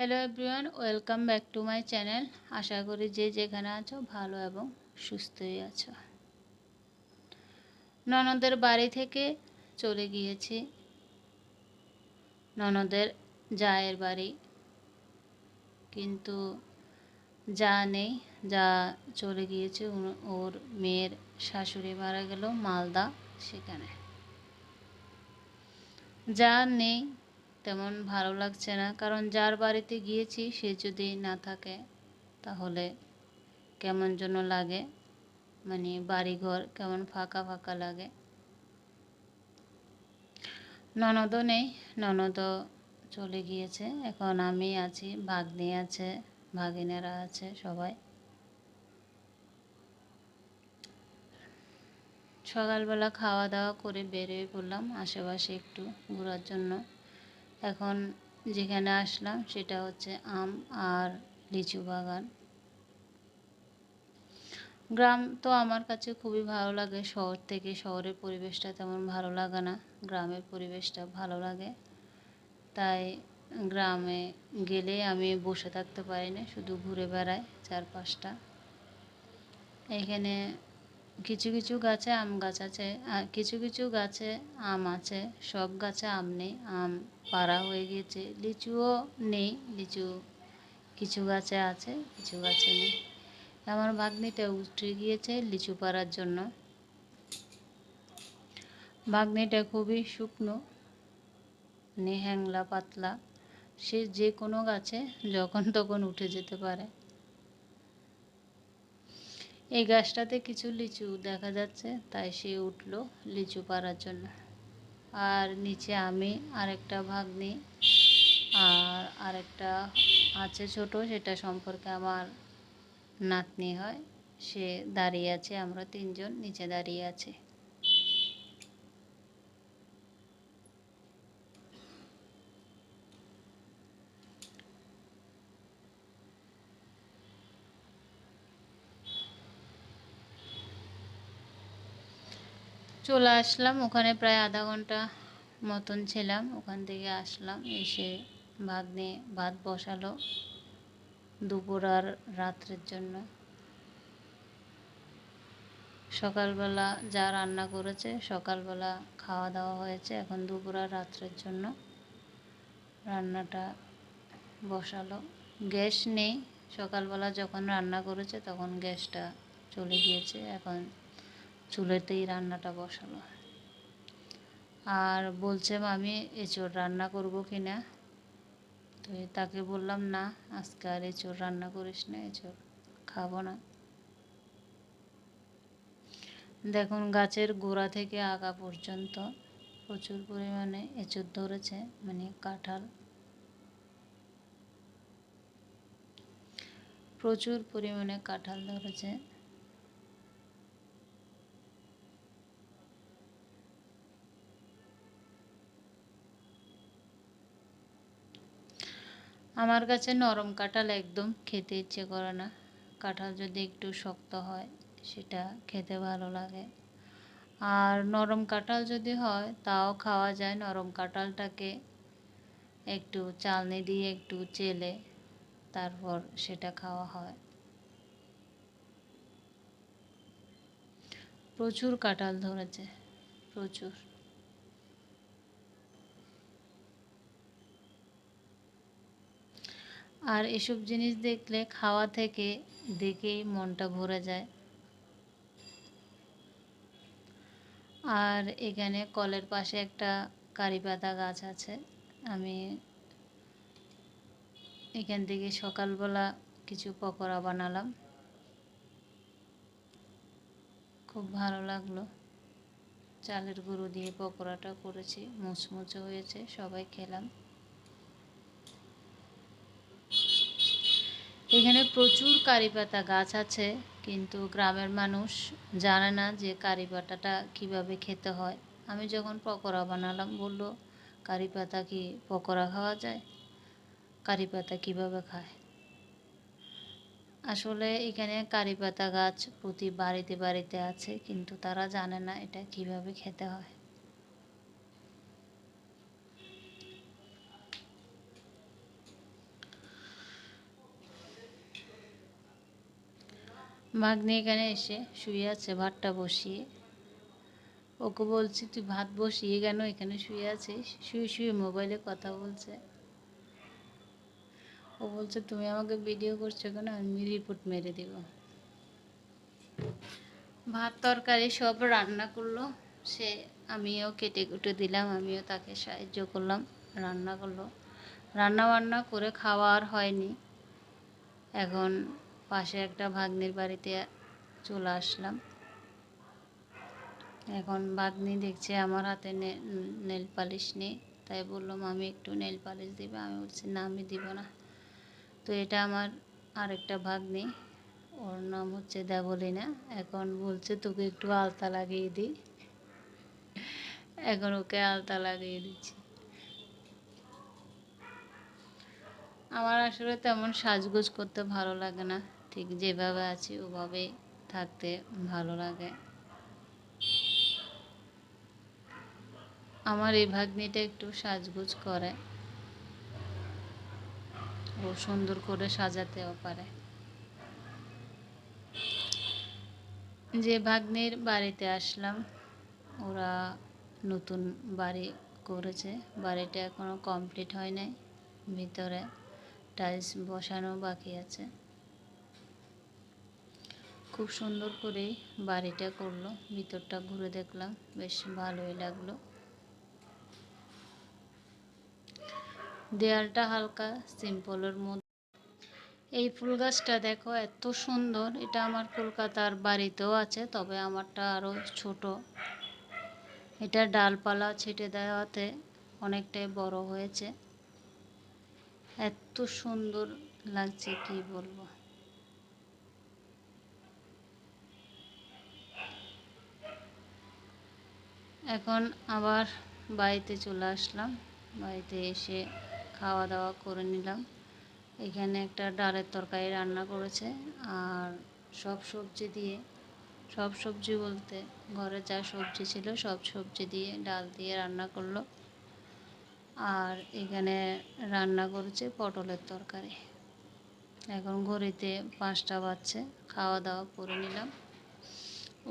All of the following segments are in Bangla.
Hello everyone welcome back to my channel আশা করি যে যেখানে আছো ভালো এবং সুস্থই আছো। ননদের বাড়ি থেকে চলে গিয়েছি। ননদের জায়ের বাড়ি। কিন্তু যা নেই, যা চলে গিয়েছে ওর মেয়ের শাশুড়ি মারা গেল মালদা সেখানে। যা নেই তেমন ভালো লাগছে না। কারণ যার বাড়িতে গিয়েছি, সে যদি না থাকে, তাহলে কেমন যেন লাগে। মানে বাড়িঘর কেমন ফাঁকা ফাঁকা লাগে। ননদও নেই, ননদও চলে গিয়েছে। এখন আমি আছি, ভাগ্নি আছে, ভাগিনেরা আছে সবাই। সকালবেলা খাওয়া দাওয়া করে বেরিয়ে পড়লাম আশেপাশে একটু ঘোরার জন্য। এখন যেখানে আসলাম সেটা হচ্ছে আম আর লিচু বাগান। গ্রাম তো আমার কাছে খুবই ভালো লাগে, শহর থেকে শহরের পরিবেশটা তেমন ভালো লাগে না, গ্রামের পরিবেশটা ভালো লাগে। তাই গ্রামে গেলে আমি বসে থাকতে পারি না, শুধু ঘুরে বেড়াই চারপাশটা। এখানে কিছু কিছু গাছে আম গাছ আছে, আর কিছু কিছু গাছে আম আছে, সব গাছে আম নেই, আম পাড়া হয়ে গিয়েছে, লিচুও নেই, লিচু কিছু গাছে আছে, কিছু গাছে নেই। আমার ভাগ্নিটা উঠে গিয়েছে লিচু পাড়ার জন্য। ভাগ্নিটা খুবই শুকনো মানে হ্যাংলা পাতলা, সে যে কোনো গাছে যখন তখন উঠে যেতে পারে। এই গাছটাতে কিছু লিচু দেখা যাচ্ছে, তাই সে উঠল লিচু পাড়ার জন্য। আর নিচে আমি আরেকটা ভাগ্নি আর আরেকটা আছে ছোট, সেটা সম্পর্কে আমার নাতনি হয়। সে দাঁড়িয়ে আছে, আমরা তিনজন নিচে দাঁড়িয়ে আছি। চলে আসলাম। ওখানে প্রায় আধা ঘণ্টা মতন ছিলাম। ওখান থেকে আসলাম, এসে ভাগ্নে ভাত বসালো দুপুর আর রাত্রের জন্য। সকালবেলা যা রান্না করেছে, সকালবেলা খাওয়া দাওয়া হয়েছে। এখন দুপুর আর রাত্রের জন্য রান্নাটা বসালো। গ্যাস নেই। সকালবেলা যখন রান্না করেছে, তখন গ্যাসটা চলে গিয়েছে। এখন চুলেতেই রান্নাটা বসালো আর বলছে আমি এঁচোড় রান্না করব কি না তো তাকে বললাম, না, আজকে আর এঁচোড় রান্না করিস না এঁচোড় খাব না। দেখুন, গাছের গোড়া থেকে আগা পর্যন্ত প্রচুর পরিমাণে এঁচোড় ধরেছে মানে কাঁঠাল। প্রচুর পরিমাণে কাঁঠাল ধরেছে। আমার কাছে নরম কাঁঠাল একদম খেতে ইচ্ছে করে না। কাঁঠাল যদি একটু শক্ত হয়, সেটা খেতে ভালো লাগে। আর নরম কাঁঠাল যদি হয়, তাও খাওয়া যায় নরম কাঁঠালটাকে। একটু চালনি দিয়ে একটু চেলে, তারপর সেটা খাওয়া হয়। প্রচুর কাঁঠাল ধরেছে, প্রচুর। আর এসব জিনিস দেখলে খাওয়া থেকে দেখেই মনটা ভরে যায়। আর এখানে কলের পাশে একটা কারি পাতা গাছ আছে। আমি এখান থেকে সকালবেলা কিছু পকোড়া বানালাম। খুব ভালো লাগল। চালের গুঁড়ো দিয়ে পকোড়াটা করেছি, মুচমুচে হয়েছে, সবাই খেলাম। এখানে প্রচুর কারি পাতা গাছ আছে, কিন্তু গ্রামের মানুষ জানে না যে কারি পাতাটা কীভাবে খেতে হয়। আমি যখন পকোড়া বানালাম, বলল, কারি পাতা কি পকোড়া খাওয়া যায়? কারি পাতা কীভাবে খায়? আসলে এখানে কারি পাতা গাছ প্রতি বাড়িতে বাড়িতে আছে, কিন্তু তারা জানে না এটা কীভাবে খেতে হয়। ভাগ্নি এখানে এসে শুয়ে আছে, ভাতটা বসিয়ে। ওকে বলছি, তুই ভাত বসিয়ে কেন এখানে শুয়ে আছিস? শুয়ে শুয়ে মোবাইলে কথা বলছে। ও বলছে, তুমি আমাকে ভিডিও করছ কেন? আমি রিপোর্ট মেরে দিব। ভাত তরকারি সব রান্না করল। সে, আমিও কেটে কুটে দিলাম, আমিও তাকে সাহায্য করলাম, রান্না করল। রান্না বান্না করে খাওয়া আর হয়নি। এখন পাশে একটা ভাগ্নির বাড়িতে চলে আসলাম। এখন ভাগ্নি দেখছে আমার হাতে নেল পালিশ নেই, তাই বললাম আমি একটু নেল পালিশ দিবে? আমি বলছি, না, আমি দিব না। তো এটা আমার আরেকটা ভাগ্নি, ওর নাম হচ্ছে দেবলিনা। এখন বলছে, তোকে একটু আলতা লাগিয়ে দিই। এখন ওকে আলতা লাগিয়ে দিচ্ছি। আমার আসলে তেমন সাজগোজ করতে ভালো লাগে না। ঠিক যেভাবে আছি, ওভাবেই থাকতে ভালো লাগে। আমার এই ভাগ্নিটা একটু সাজগোজ করে। ও সুন্দর করে সাজাতেও পারে। যে ভাগ্নির বাড়িতে আসলাম, ওরা নতুন বাড়ি করেছে। বাড়িটা এখনও কমপ্লিট হয় নাই, ভিতরে টাইলস বসানো বাকি আছে। খুব সুন্দর করে বাড়িটা করল, ভিতরটা ঘুরে দেখলাম, বেশ ভালোই লাগল। দেয়ালটা হালকা সিম্পলের মধ্যে। এই ফুল গাছটা দেখো, এত সুন্দর, এটা আমার কলকাতার বাড়িতেও আছে, তবে আমারটা আরও ছোট। এটা ডালপালা ছেটে দেওয়াতে অনেকটাই বড় হয়েছে। এত সুন্দর লাগছে, কি বলব? এখন আবার বাড়িতে চলে আসলাম। বাড়িতে এসে খাওয়া দাওয়া করে নিলাম। এখানে একটা ডালের তরকারি রান্না করেছে আর সব সবজি দিয়ে, সব সবজি বলতে ঘরে যা সবজি ছিল সব সবজি দিয়ে ডাল দিয়ে রান্না করল। আর এখানে রান্না করেছে পটলের তরকারি। এখন ঘড়িতে পাঁচটা বাজছে খাওয়া দাওয়া করে নিলাম।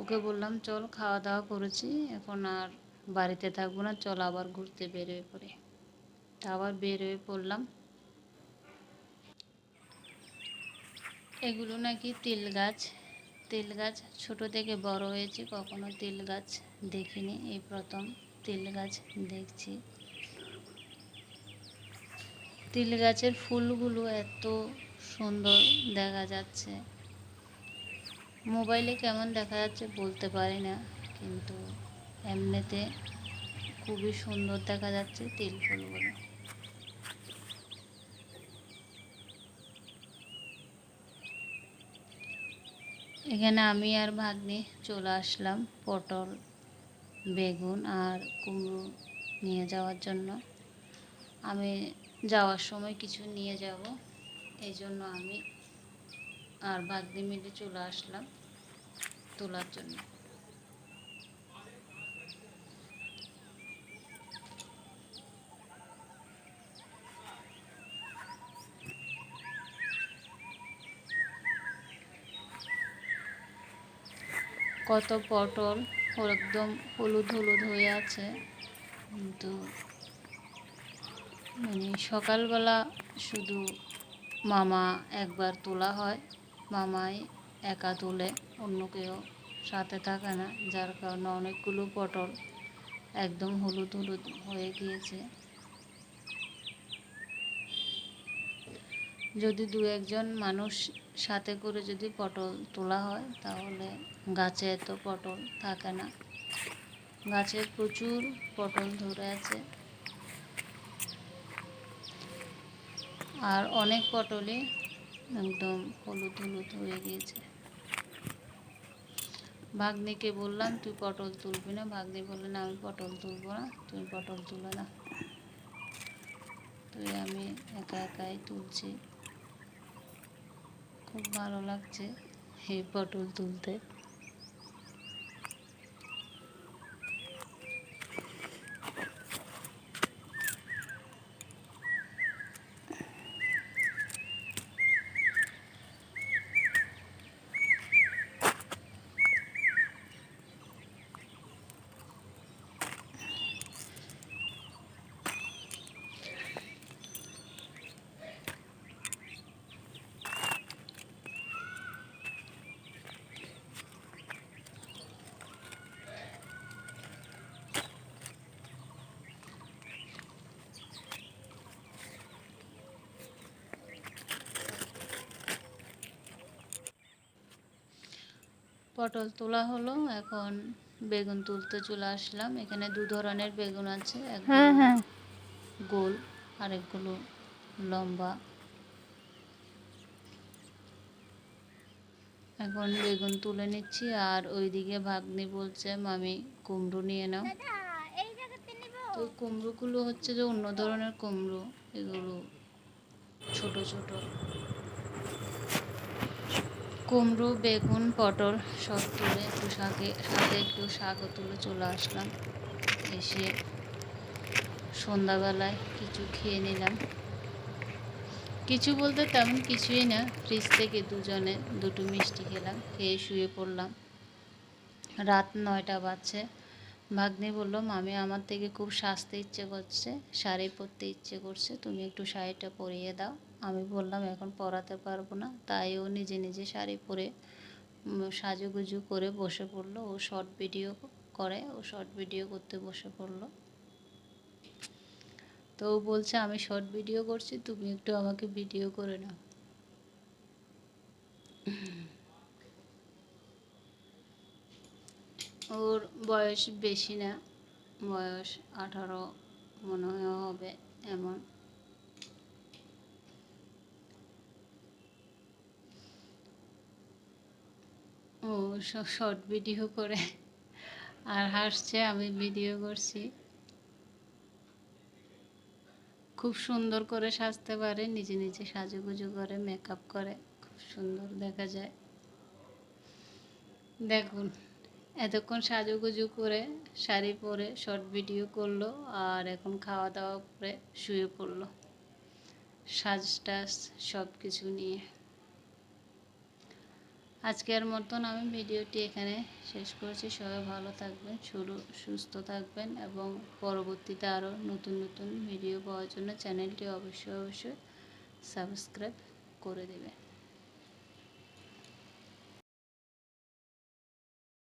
ওকে বললাম, চল খাওয়া দাওয়া করেছি, এখন আর বাড়িতে থাকব না, চল আবার ঘুরতে বেরোয় পড়ে। তা আবার বের হয়ে পড়লাম। এগুলো নাকি তিল গাছ। তিল গাছ ছোট থেকে বড় হয়েছে, কখনো তিল গাছ দেখিনি, এই প্রথম তিল গাছ দেখছি। তিল গাছের ফুলগুলো এত সুন্দর দেখা যাচ্ছে। মোবাইলে কেমন দেখা যাচ্ছে বলতে পারি না, কিন্তু এমনিতে খুবই সুন্দর দেখা যাচ্ছে তিল ফুলগুলো এখানে আমি আর ভাগ্নি চলে আসলাম পটল, বেগুন আর কুমড়ো নিয়ে যাওয়ার জন্য। আমি যাওয়ার সময় কিছু নিয়ে যাব, এই জন্য আমি আর ভাগ্নি মিলে চলে আসলাম। তোলার জন্য। কত পটল একদম হলুদ হলুদ হয়ে আছে। কিন্তু মানে সকালবেলা শুধু মামা একবার তোলা হয়, মামাই একা তোলে। অন্য কেউ সাথে থাকে না, যার কারণে অনেকগুলো পটল একদম হলুদ হলুদ হয়ে গিয়েছে। যদি দু একজন মানুষ সাথে করে যদি পটল তোলা হয়, তাহলে গাছে এত পটল থাকে না। গাছে প্রচুর পটল ধরে আছে। আর অনেক পটলই একদম হলুদ হলুদ হয়ে গিয়েছে। ভাগ্নিকে বললাম, তুই পটল তুলবি না? ভাগ্নি বললেন আমি পটল তুলবো না, তুমি পটল তুলে না তুই আমি একা একাই তুলছি। খুব ভালো লাগছে এই পটল তুলতে। পটল তোলা হলো এখন বেগুন তুলতে চলে আসলাম। এখানে দু ধরনের বেগুন আছে হ্যাঁ একগুলো হ্যাঁ গোল আরেকগুলো লম্বা। এখন বেগুন তুলে নিচ্ছি আর ওইদিকে ভাগ্নি বলছে মামি কুমড়ো নিয়ে নাও। তো কুমড়োগুলো হচ্ছে যে অন্য ধরনের কুমড়ো এগুলো ছোট ছোট। কুমড়ো, বেগুন, পটল সব তুলে একটু শাকে সাথে একটু শাকও তুলে চলে আসলাম। এসে সন্ধ্যাবেলায় কিছু খেয়ে নিলাম। কিছু বলতে তেমন কিছুই না ফ্রিজ থেকে দুজনে দুটো মিষ্টি খেলাম, খেয়ে শুয়ে পড়লাম। রাত নয়টা বাজছে। ভাগ্নি বলল, মামি, আমার থেকে খুব সাজতে ইচ্ছে করছে, শাড়ি পরতে ইচ্ছে করছে, তুমি একটু শাড়িটা পরিয়ে দাও। আমি বললাম, এখন পরাতে পারব না। তাই ও নিজে নিজে শাড়ি পরে সাজুগুজু করে বসে পড়ল। ও শর্ট ভিডিও করে, ও শর্ট ভিডিও করতে বসে পড়ল। তো ও বলছে, আমি শর্ট ভিডিও করছি, তুমি একটু আমাকে ভিডিও করে নাও। ওর বয়স বেশি না, বয়স আঠারো মনে হবে, এমন। ও শর্ট ভিডিও করে। আর হাসছে, আমি ভিডিও করছি। খুব সুন্দর করে সাজতে পারে, নিজে নিজে সাজুগুজু করে মেকআপ করে, খুব সুন্দর দেখা যায়। দেখুন, এতক্ষণ সাজুগুজু করে, শাড়ি পরে শর্ট ভিডিও করল, আর এখন খাওয়া দাওয়া করে শুয়ে পড়ল। সাজ টাজ সব কিছু নিয়ে। আজকের মতন আমি ভিডিওটি এখানে শেষ করছি। সবাই ভালো থাকবেন, শুরু, সুস্থ থাকবেন এবং পরবর্তীতে আরও নতুন নতুন ভিডিও পাওয়ার জন্য চ্যানেলটি অবশ্যই অবশ্যই সাবস্ক্রাইব করে দেবেন।